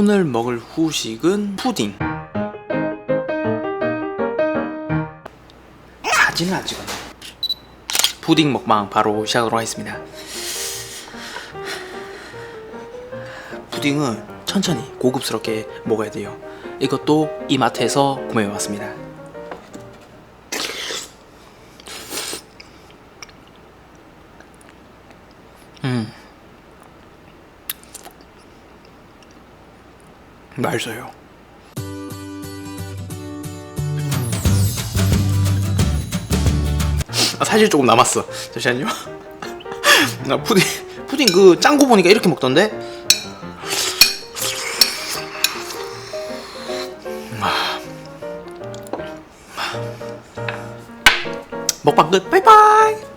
오늘 먹을 후식은 푸딩. 사진을 안 찍었네. 푸딩 먹방 바로 시작하도록 하겠습니다. 푸딩은 천천히 고급스럽게 먹어야 돼요. 이것도 이마트에서 구매해 왔습니다. 맛있어요. 아, 사실 조금 남았어. 잠시만요. 나 푸딩 푸딩 그 짱구 보니까 이렇게 먹던데. 아. 먹방 끝. 바이바이.